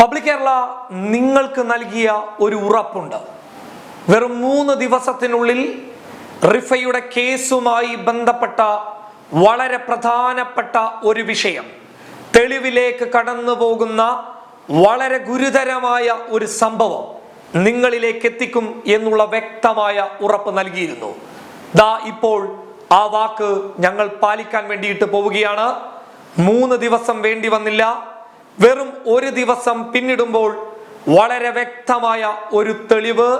Public Kerala നിങ്ങൾക്ക് നൽകിയ ഒരു ഉറപ്പുണ്ട്. വെറും മൂന്ന് ദിവസത്തിനുള്ളിൽ റിഫയുടെ കേസുമായി ബന്ധപ്പെട്ട വളരെ പ്രധാനപ്പെട്ട ഒരു വിഷയം തെളിവിലേക്ക് കടന്നു പോകുന്ന വളരെ ഗുരുതരമായ ഒരു സംഭവം നിങ്ങളിലേക്ക് എത്തിക്കും എന്നുള്ള വ്യക്തമായ ഉറപ്പ് നൽകിയിരുന്നു. ദാ ഇപ്പോൾ ആ വാക്ക് ഞങ്ങൾ പാലിക്കാൻ വേണ്ടിയിട്ട് പോവുകയാണ്. മൂന്ന് ദിവസം വേണ്ടി വന്നില്ല. വെറും ഒരു ദിവസം പിന്നിടുമ്പോൾ വളരെ വ്യക്തമായ ഒരു തെളിവ്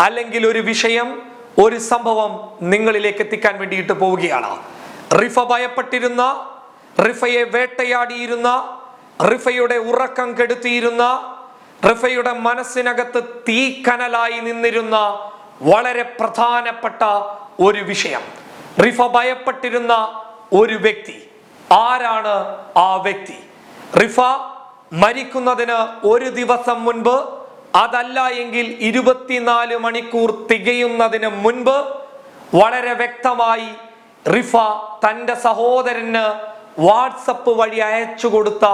അല്ലെങ്കിൽ ഒരു വിഷയം ഒരു സംഭവം നിങ്ങളിലേക്ക് എത്തിക്കാൻ വേണ്ടിയിട്ട് പോവുകയാണ്. റിഫ ഭയപ്പെട്ടിരുന്ന റിഫയെ വേട്ടയാടിയിരുന്ന റിഫയുടെ ഉറക്കം കെടുത്തിയിരുന്ന റിഫയുടെ മനസ്സിനകത്ത് തീക്കനലായി നിന്നിരുന്ന വളരെ പ്രധാനപ്പെട്ട ഒരു വിഷയം. റിഫ ഭയപ്പെട്ടിരുന്ന ഒരു വ്യക്തി. ആരാണ് ആ വ്യക്തി? റിഫ മരിക്കുന്നതിന് ഒരു ദിവസം മുൻപ് അതല്ല എങ്കിൽ ഇരുപത്തിനാല് മണിക്കൂർ തികയുന്നതിന് മുൻപ് വളരെ വ്യക്തമായി റിഫ തന്റെ സഹോദരന് വാട്സപ്പ് വഴി അയച്ചു കൊടുത്ത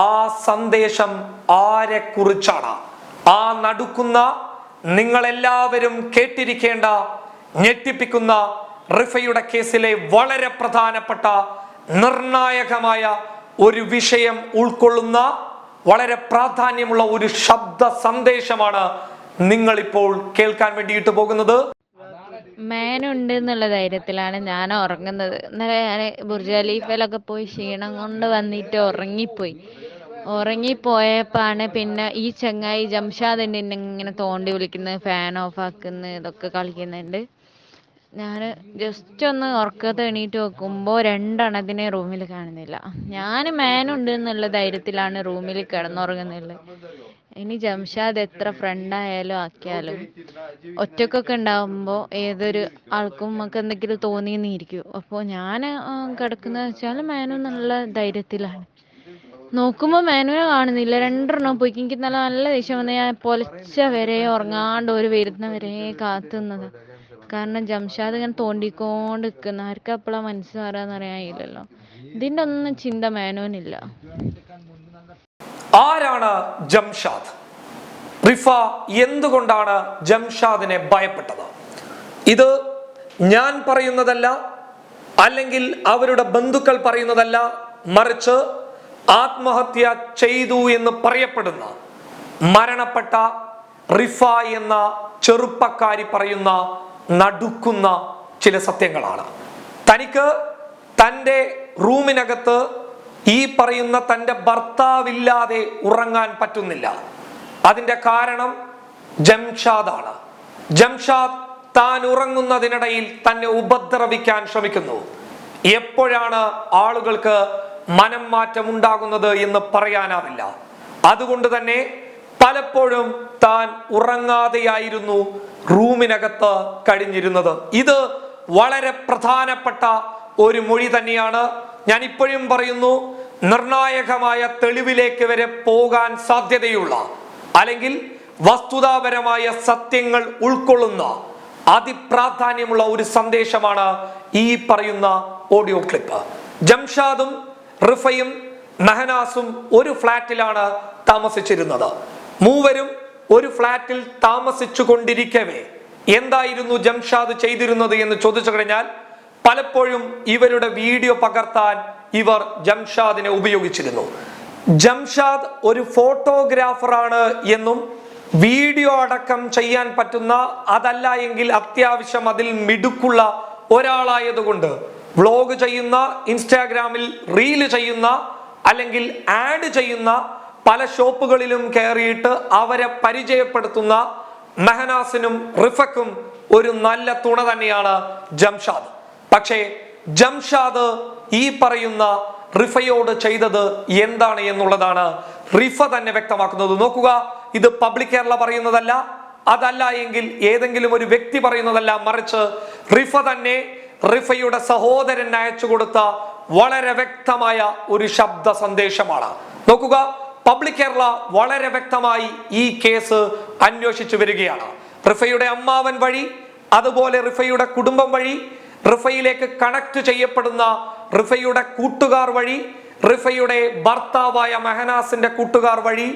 ആ സന്ദേശം ആരെ കുറിച്ചാണ് ആ നടുക്കുന്ന നിങ്ങളെല്ലാവരും കേട്ടിരിക്കേണ്ട ഞെട്ടിപ്പിക്കുന്ന റിഫയുടെ കേസിലെ വളരെ പ്രധാനപ്പെട്ട നിർണായകമായ ഒരു വിഷയം ഉൾക്കൊള്ളുന്ന വളരെ പ്രാധാന്യമുള്ള ഒരു ശബ്ദ സന്ദേശമാണ് നിങ്ങൾ ഇപ്പോൾ കേൾക്കാൻ വേണ്ടിയിട്ട് പോകുന്നത്. മേനുണ്ട് എന്നുള്ള ധൈര്യത്തിലാണ് ഞാൻ ഉറങ്ങുന്നത്. ഇന്നലെ ഞാൻ ബുർജ് പോയി ക്ഷീണം കൊണ്ട് വന്നിട്ട് ഉറങ്ങിപ്പോയി. ഉറങ്ങിപ്പോയപ്പോഴാണ് പിന്നെ ഈ ചങ്ങായി ജംഷാദ് ഇങ്ങനെ തോണ്ടി വിളിക്കുന്നത് ഫാൻ ഓഫ് ആക്കുന്നത് ഇതൊക്കെ കളിക്കുന്നുണ്ട്. ഞാൻ ജസ്റ്റ് ഒന്ന് ഉറക്കത്ത് എണീറ്റ് നോക്കുമ്പോൾ രണ്ടെണ്ണത്തിനെ റൂമിൽ കാണുന്നില്ല. ഞാൻ മാനുണ്ട് എന്നുള്ള ധൈര്യത്തിലാണ് റൂമിൽ കിടന്നുറങ്ങുന്നത്. ഇനി ജംഷാദ് എത്ര ഫ്രണ്ടായാലും ആക്കിയാലും ഒറ്റക്കൊക്കെ ഉണ്ടാകുമ്പോൾ ഏതൊരു ആൾക്കും നമുക്ക് എന്തെങ്കിലും തോന്നിയെന്നിരിക്കും അപ്പോൾ ഞാൻ കിടക്കുന്നത് വെച്ചാൽ മാനു നല്ല ധൈര്യത്തിലാണ്. നോക്കുമ്പോൾ മാനുവിനെ കാണുന്നില്ല. രണ്ടെണ്ണം പോയി. എനിക്ക് നല്ല നല്ല ദേഷ്യം വന്ന് ഞാൻ പൊലച്ച വരെ ഉറങ്ങാണ്ട് ഒരു വരുന്ന വരെ കാത്തുന്നത്. കാരണം ജംഷാദ് ഇങ്ങനെ തോണ്ടിക്കൊണ്ട് നിൽക്കുന്ന ആർക്ക് അപ്പോഴാ മനസ്സ് മാറാന്ന് അറിയാനില്ലല്ലോ ഇതിന്റെ ഒന്നും ചിന്ത മേനോനില്ല. ആരാണ് ജംഷാദ്? റിഫ എന്തുകൊണ്ടാണ് ജംഷാദിനെ ഭയപ്പെട്ടത്? ഇത് ഞാൻ പറയുന്നതല്ല അല്ലെങ്കിൽ അവരുടെ ബന്ധുക്കൾ പറയുന്നതല്ല മറിച്ച് ആത്മഹത്യ ചെയ്തു എന്ന് പറയപ്പെടുന്ന മരണപ്പെട്ട റിഫ എന്ന ചെറുപ്പക്കാരി പറയുന്ന നടുക്കുന്ന ചില സത്യങ്ങളാണ്. തനിക്ക് തന്റെ റൂമിനകത്ത് ഈ പറയുന്ന തന്റെ ഭർത്താവില്ലാതെ ഉറങ്ങാൻ പറ്റുന്നില്ല. അതിന്റെ കാരണം ജംഷാദാണ്. ജംഷാദ് താൻ ഉറങ്ങുന്നതിനിടയിൽ തന്നെ ഉപദ്രവിക്കാൻ ശ്രമിക്കുന്നു. എപ്പോഴാണ് ആളുകൾക്ക് മനം മാറ്റം ഉണ്ടാകുന്നത് എന്ന് പറയാനാവില്ല. അതുകൊണ്ട് തന്നെ പലപ്പോഴും താൻ ഉറങ്ങാതെയായിരുന്നു റൂമിനകത്ത് കഴിഞ്ഞിരുന്നത് ഇത് വളരെ പ്രധാനപ്പെട്ട ഒരു മൊഴി തന്നെയാണ്. ഞാൻ ഇപ്പോഴും പറയുന്നു നിർണായകമായ തെളിവിലേക്ക് വരെ പോകാൻ സാധ്യതയുള്ള അല്ലെങ്കിൽ വസ്തുതാപരമായ സത്യങ്ങൾ ഉൾക്കൊള്ളുന്ന അതിപ്രാധാന്യമുള്ള ഒരു സന്ദേശമാണ് ഈ പറയുന്ന ഓഡിയോ ക്ലിപ്പ്. ജംഷാദും റിഫയും മെഹനാസും ഒരു ഫ്ലാറ്റിലാണ് താമസിച്ചിരുന്നത്. മൂവരും ഒരു ഫ്ളാറ്റിൽ താമസിച്ചു കൊണ്ടിരിക്കവേ എന്തായിരുന്നു ജംഷാദ് ചെയ്തിരുന്നത് എന്ന് ചോദിച്ചു കഴിഞ്ഞാൽ പലപ്പോഴും ഇവരുടെ വീഡിയോ പകർത്താൻ ഇവർ ജംഷാദിനെ ഉപയോഗിച്ചിരുന്നു. ജംഷാദ് ഒരു ഫോട്ടോഗ്രാഫറാണ് എന്നും വീഡിയോ അടക്കം ചെയ്യാൻ പറ്റുന്ന അതല്ല എങ്കിൽ അത്യാവശ്യം അതിൽ മിടുക്കുള്ള ഒരാളായതുകൊണ്ട് വ്ളോഗ് ചെയ്യുന്ന ഇൻസ്റ്റാഗ്രാമിൽ റീൽ ചെയ്യുന്ന അല്ലെങ്കിൽ ആഡ് ചെയ്യുന്ന പല ഷോപ്പുകളിലും കയറിയിട്ട് അവരെ പരിചയപ്പെടുത്തുന്ന മെഹനാസിനും റിഫക്കും ഒരു നല്ല തുണ തന്നെയാണ് ജംഷാദ്. പക്ഷേ ജംഷാദ് ഈ പറയുന്ന റിഫയോട് ചെയ്തത് എന്താണ് എന്നുള്ളതാണ് റിഫ തന്നെ വ്യക്തമാക്കുന്നത്. നോക്കുക ഇത് പബ്ലിക് കേരള പറയുന്നതല്ല അതല്ല എങ്കിൽ ഏതെങ്കിലും ഒരു വ്യക്തി പറയുന്നതല്ല മറിച്ച് റിഫ തന്നെ റിഫയുടെ സഹോദരൻ അയച്ചു കൊടുത്ത വളരെ വ്യക്തമായ ഒരു ശബ്ദ സന്ദേശമാണ്. നോക്കുക പബ്ലിക് കേരള വളരെ വ്യക്തമായി ഈ കേസ് അന്വേഷിച്ചു വരികയാണ്. റിഫയുടെ അമ്മാവൻ വഴി അതുപോലെ റിഫയുടെ കുടുംബം വഴി റിഫയിലേക്ക് കണക്ട് ചെയ്യപ്പെടുന്ന റിഫയുടെ കൂട്ടുകാർ വഴി റിഫയുടെ ഭർത്താവായ മെഹനാസിന്റെ കൂട്ടുകാർ വഴി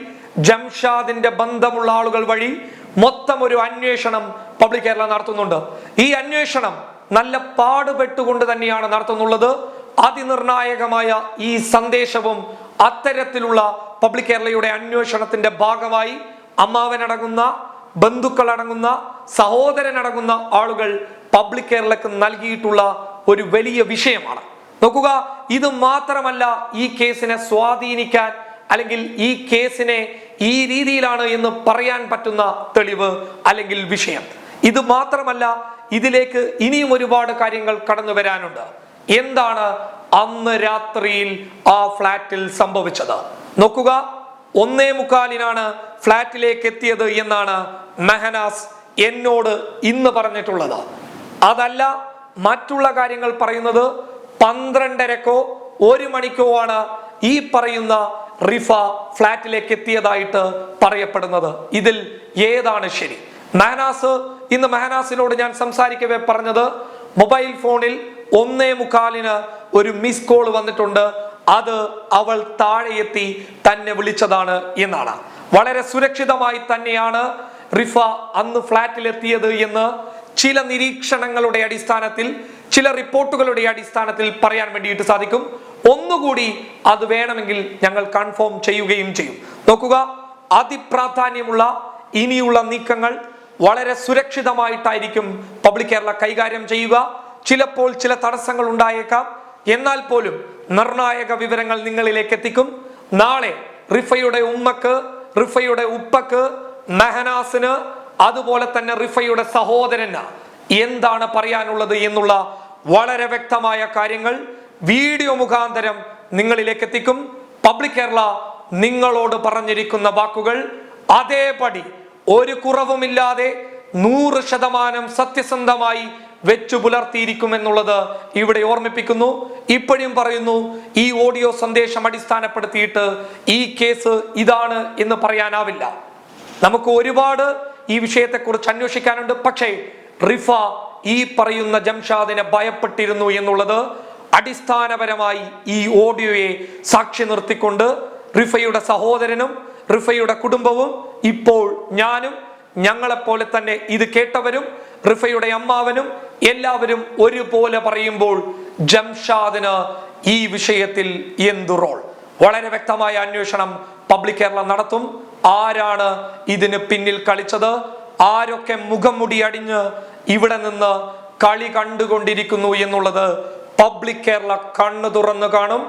ജംഷാദിന്റെ ബന്ധമുള്ള ആളുകൾ വഴി മൊത്തം ഒരു അന്വേഷണം പബ്ലിക് കേരള നടത്തുന്നുണ്ട്. ഈ അന്വേഷണം നല്ല പാടുപെട്ടുകൊണ്ട് തന്നെയാണ് നടത്തുന്നുള്ളത്. അതിനിർണായകമായ ഈ സന്ദേശവും അത്തരത്തിലുള്ള പബ്ലിക് കേരളയുടെ അന്വേഷണത്തിന്റെ ഭാഗമായി അമ്മാവനടങ്ങുന്ന ബന്ധുക്കളടങ്ങുന്ന സഹോദരനടങ്ങുന്ന ആളുകൾ പബ്ലിക് കേരളക്ക് നൽകിയിട്ടുള്ള ഒരു വലിയ വിഷയമാണ്. നോക്കുക ഇത് മാത്രമല്ല ഈ കേസിനെ സ്വാധീനിക്കാൻ അല്ലെങ്കിൽ ഈ കേസിനെ ഈ രീതിയിലാണ് എന്ന് പറയാൻ പറ്റുന്ന തെളിവ് അല്ലെങ്കിൽ വിഷയം. ഇത് മാത്രമല്ല ഇതിലേക്ക് ഇനിയും ഒരുപാട് കാര്യങ്ങൾ കടന്നു വരാനുണ്ട് എന്താണ് അന്ന് രാത്രിയിൽ ആ ഫ്ലാറ്റിൽ സംഭവിച്ചത്. നോക്കുക ഒന്നേ മുക്കാലിനാണ് ഫ്ലാറ്റിലേക്ക് എത്തിയത് എന്നാണ് മെഹനാസ് എന്നോട് ഇന്ന് പറഞ്ഞിട്ടുള്ളത്. അതല്ല മറ്റുള്ള കാര്യങ്ങൾ പറയുന്നത് പന്ത്രണ്ടരക്കോ ഒരു മണിക്കോ ആണ് ഈ പറയുന്ന റിഫ ഫ്ലാറ്റിലേക്ക് എത്തിയതായിട്ട് പറയപ്പെടുന്നത്. ഇതിൽ ഏതാണ് ശരി? മെഹനാസ് ഇന്ന് മെഹനാസിനോട് ഞാൻ സംസാരിക്കവേ പറഞ്ഞത് മൊബൈൽ ഫോണിൽ ഒന്നേ മുക്കാലിന് ഒരു മിസ് കോൾ വന്നിട്ടുണ്ട്. അത് അവൾ താഴെ എത്തി തന്നെ വിളിച്ചതാണ് എന്നാണ്. വളരെ സുരക്ഷിതമായി തന്നെയാണ് റിഫ അന്ന് ഫ്ലാറ്റിൽ എത്തിയത് എന്ന് ചില നിരീക്ഷണങ്ങളുടെ അടിസ്ഥാനത്തിൽ ചില റിപ്പോർട്ടുകളുടെ അടിസ്ഥാനത്തിൽ പറയാൻ വേണ്ടിയിട്ട് സാധിക്കും. ഒന്നുകൂടി അത് വേണമെങ്കിൽ ഞങ്ങൾ കൺഫേം ചെയ്യുകയും ചെയ്യും. നോക്കുക അതിപ്രാധാന്യമുള്ള ഇനിയുള്ള നീക്കങ്ങൾ വളരെ സുരക്ഷിതമായിട്ടായിരിക്കും പബ്ലിക് കേരള കൈകാര്യം ചെയ്യുക. ചിലപ്പോൾ ചില തടസ്സങ്ങൾ ഉണ്ടായേക്കാം. എന്നാൽ പോലും നിർണായക വിവരങ്ങൾ നിങ്ങളിലേക്ക് എത്തിക്കും. നാളെ റിഫയുടെ ഉമ്മക്ക് റിഫയുടെ ഉപ്പക്ക് മെഹനാസിന് അതുപോലെ തന്നെ റിഫയുടെ സഹോദരന് എന്താണ് പറയാനുള്ളത് എന്നുള്ള വളരെ വ്യക്തമായ കാര്യങ്ങൾ വീഡിയോ മുഖാന്തരം നിങ്ങളിലേക്ക് എത്തിക്കും. പബ്ലിക് കേരള നിങ്ങളോട് പറഞ്ഞിരിക്കുന്ന വാക്കുകൾ അതേപടി ഒരു കുറവുമില്ലാതെ നൂറ് ശതമാനം സത്യസന്ധമായി വെച്ചു പുലർത്തിയിരിക്കുമെന്നുള്ളത് ഇവിടെ ഓർമ്മിപ്പിക്കുന്നു. ഇപ്പോഴും പറയുന്നു ഈ ഓഡിയോ സന്ദേശം അടിസ്ഥാനപ്പെടുത്തിയിട്ട് ഈ കേസ് ഇതാണ് എന്ന് പറയാനാവില്ല. നമുക്ക് ഒരുപാട് ഈ വിഷയത്തെക്കുറിച്ച് അന്വേഷിക്കാനുണ്ട്. പക്ഷേ റിഫ ഈ പറയുന്ന ജംഷാദിനെ ഭയപ്പെട്ടിരുന്നു എന്നുള്ളത് അടിസ്ഥാനപരമായി ഈ ഓഡിയോയെ സാക്ഷി നിർത്തിക്കൊണ്ട് റിഫയുടെ സഹോദരനും റിഫയുടെ കുടുംബവും ഇപ്പോൾ ഞാനും ഞങ്ങളെപ്പോലെ തന്നെ ഇത് കേട്ടവരും റിഫയുടെ അമ്മാവനും എല്ലാവരും ഒരുപോലെ പറയുമ്പോൾ ജംഷാദിന് ഈ വിഷയത്തിൽ എന്തു റോൾ? വളരെ വ്യക്തമായ അന്വേഷണം പബ്ലിക് കേരള നടത്തും. ആരാണ് ഇതിന് പിന്നിൽ കളിച്ചത്? ആരൊക്കെ മുഖംമുടി അടിഞ്ഞ് ഇവിടെ നിന്ന് കളി കണ്ടുകൊണ്ടിരിക്കുന്നു എന്നുള്ളത് പബ്ലിക് കേരള കണ്ണു തുറന്നു കാണും.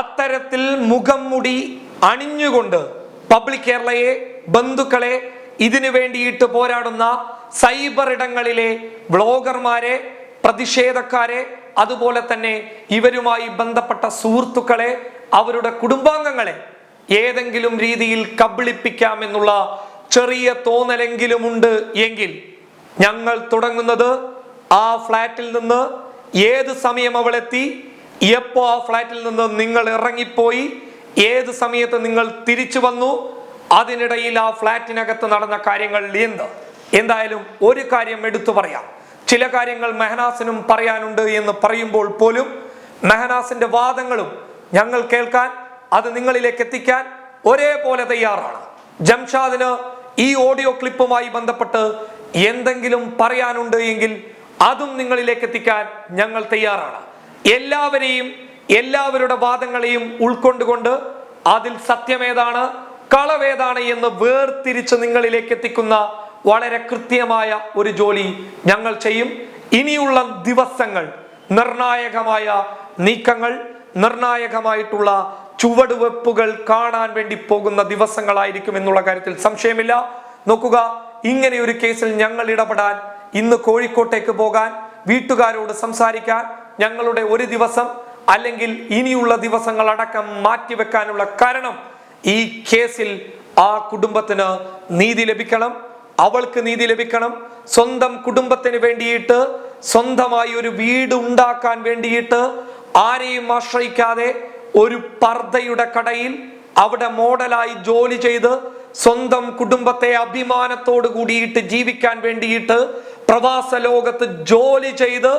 അത്തരത്തിൽ മുഖംമുടി അണിഞ്ഞുകൊണ്ട് പബ്ലിക് കേരളയെ ബന്ധുക്കളെ ഇതിനു വേണ്ടിയിട്ട് പോരാടുന്ന സൈബർ ഇടങ്ങളിലെ ബ്ലോഗർമാരെ പ്രതിഷേധക്കാരെ അതുപോലെ തന്നെ ഇവരുമായി ബന്ധപ്പെട്ട സുഹൃത്തുക്കളെ അവരുടെ കുടുംബാംഗങ്ങളെ ഏതെങ്കിലും രീതിയിൽ കബളിപ്പിക്കാമെന്നുള്ള ചെറിയ തോന്നലെങ്കിലും ഉണ്ട് എങ്കിൽ ഞങ്ങൾ തുടങ്ങുന്നത് ആ ഫ്ലാറ്റിൽ നിന്ന് ഏത് സമയം അവളെത്തി എപ്പോ ആ ഫ്ലാറ്റിൽ നിന്ന് നിങ്ങൾ ഇറങ്ങിപ്പോയി ഏത് സമയത്ത് നിങ്ങൾ തിരിച്ചു വന്നു അതിനിടയിൽ ആ ഫ്ലാറ്റിനകത്ത് നടന്ന കാര്യങ്ങൾ എന്ത്? എന്തായാലും ഒരു കാര്യം എടുത്തു പറയാം. ചില കാര്യങ്ങൾ മെഹനാസിനും പറയാനുണ്ട് എന്ന് പറയുമ്പോൾ പോലും മെഹനാസിന്റെ വാദങ്ങളും ഞങ്ങൾ കേൾക്കാൻ അത് നിങ്ങളിലേക്ക് എത്തിക്കാൻ ഒരേപോലെ തയ്യാറാണ്. ജംഷാദിന് ഈ ഓഡിയോ ക്ലിപ്പുമായി ബന്ധപ്പെട്ട് എന്തെങ്കിലും പറയാനുണ്ട് എങ്കിൽ അതും നിങ്ങളിലേക്ക് എത്തിക്കാൻ ഞങ്ങൾ തയ്യാറാണ്. എല്ലാവരെയും എല്ലാവരുടെ വാദങ്ങളെയും ഉൾക്കൊണ്ടുകൊണ്ട് അതിൽ സത്യമേതാണ് കളവേതാണ് എന്ന് വേർതിരിച്ച് നിങ്ങളിലേക്ക് എത്തിക്കുന്ന വളരെ കൃത്യമായ ഒരു ജോലി ഞങ്ങൾ ചെയ്യും. ഇനിയുള്ള ദിവസങ്ങൾ നിർണായകമായ നീക്കങ്ങൾ നിർണായകമായിട്ടുള്ള ചുവടുവെപ്പുകൾ കാണാൻ വേണ്ടി പോകുന്ന ദിവസങ്ങളായിരിക്കും എന്നുള്ള കാര്യത്തിൽ സംശയമില്ല. നോക്കുക ഇങ്ങനെ ഒരു കേസിൽ ഞങ്ങൾ ഇടപെടാൻ ഇന്ന് കോഴിക്കോട്ടേക്ക് പോകാൻ വീട്ടുകാരോട് സംസാരിക്കാൻ ഞങ്ങളുടെ ഒരു ദിവസം അല്ലെങ്കിൽ ഇനിയുള്ള ദിവസങ്ങൾ അടക്കം മാറ്റിവെക്കാനുള്ള കാരണം ഈ കേസിൽ ആ കുടുംബത്തിന് നീതി ലഭിക്കണം അവൾക്ക് നീതി ലഭിക്കണം. സ്വന്തം കുടുംബത്തിന് വേണ്ടിയിട്ട് സ്വന്തമായി ഒരു വീട് ഉണ്ടാക്കാൻ വേണ്ടിയിട്ട് ആരെയും ആശ്രയിക്കാതെ ഒരു പർദ്ദയുടെ കടയിൽ അവിടെ മോഡലായി ജോലി ചെയ്ത് സ്വന്തം കുടുംബത്തെ അഭിമാനത്തോട് കൂടിയിട്ട് ജീവിക്കാൻ വേണ്ടിയിട്ട് പ്രവാസ ലോകത്ത് ജോലി ചെയ്ത്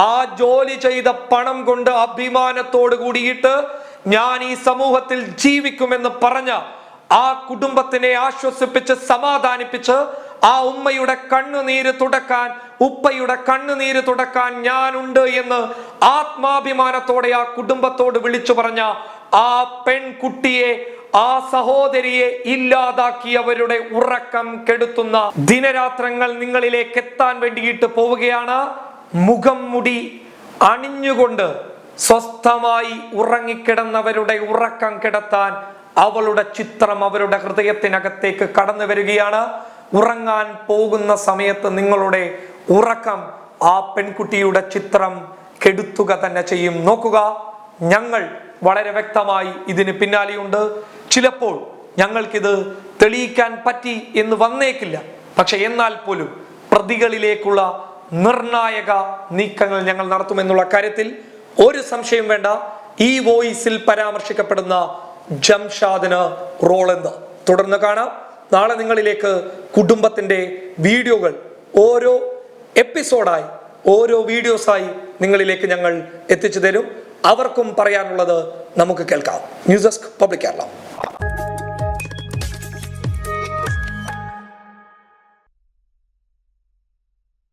ആ ജോലി ചെയ്ത പണം കൊണ്ട് അഭിമാനത്തോട് കൂടിയിട്ട് ഞാൻ ഈ സമൂഹത്തിൽ ജീവിക്കുമെന്ന് പറഞ്ഞ ആ കുടുംബത്തിനെ ആശ്വസിപ്പിച്ച് സമാധാനിപ്പിച്ച് ആ ഉമ്മയുടെ കണ്ണുനീര് തുടക്കാൻ ഉപ്പയുടെ കണ്ണുനീര് തുടക്കാൻ ഞാനുണ്ട് എന്ന് ആത്മാഭിമാനത്തോടെ ആ കുടുംബത്തോട് വിളിച്ചു പറഞ്ഞ ആ പെൺകുട്ടിയെ ആ സഹോദരിയെ ഇല്ലാതാക്കിയവരുടെ ഉറക്കം കെടുത്തുന്ന ദിനരാത്രങ്ങൾ നിങ്ങളിലേക്ക് എത്താൻ വേണ്ടിയിട്ട് പോവുകയാണ്. മുഖം മുടി അണിഞ്ഞുകൊണ്ട് സ്വസ്ഥമായി ഉറങ്ങിക്കിടന്നവരുടെ ഉറക്കം കിടത്താൻ അവളുടെ ചിത്രം അവരുടെ ഹൃദയത്തിനകത്തേക്ക് കടന്നു വരികയാണ്. ഉറങ്ങാൻ പോകുന്ന സമയത്ത് നിങ്ങളുടെ ഉറക്കം ആ പെൺകുട്ടിയുടെ ചിത്രം കെടുത്തുക തന്നെ ചെയ്യും. നോക്കുക ഞങ്ങൾ വളരെ വ്യക്തമായി ഇതിന് പിന്നാലെയുണ്ട്. ചിലപ്പോൾ ഞങ്ങൾക്കിത് തെളിയിക്കാൻ പറ്റി എന്ന് വന്നേക്കില്ല. പക്ഷെ എന്നാൽ പോലും പ്രതികളിലേക്കുള്ള നിർണായക നീക്കങ്ങൾ ഞങ്ങൾ നടത്തുമെന്നുള്ള കാര്യത്തിൽ ഒരു സംശയം വേണ്ട. ഈ വോയിസിൽ പരാമർശിക്കപ്പെടുന്ന ജംഷാദിന് റോൾ എന്ത്? തുടർന്ന് കാണാം. നാളെ നിങ്ങളിലേക്ക് കുടുംബത്തിന്റെ വീഡിയോകൾ ഓരോ എപ്പിസോഡായി ഓരോ വീഡിയോസായി നിങ്ങളിലേക്ക് ഞങ്ങൾ എത്തിച്ചു തരും. അവർക്കും പറയാനുള്ളത് നമുക്ക് കേൾക്കാം. News desk public Kerala.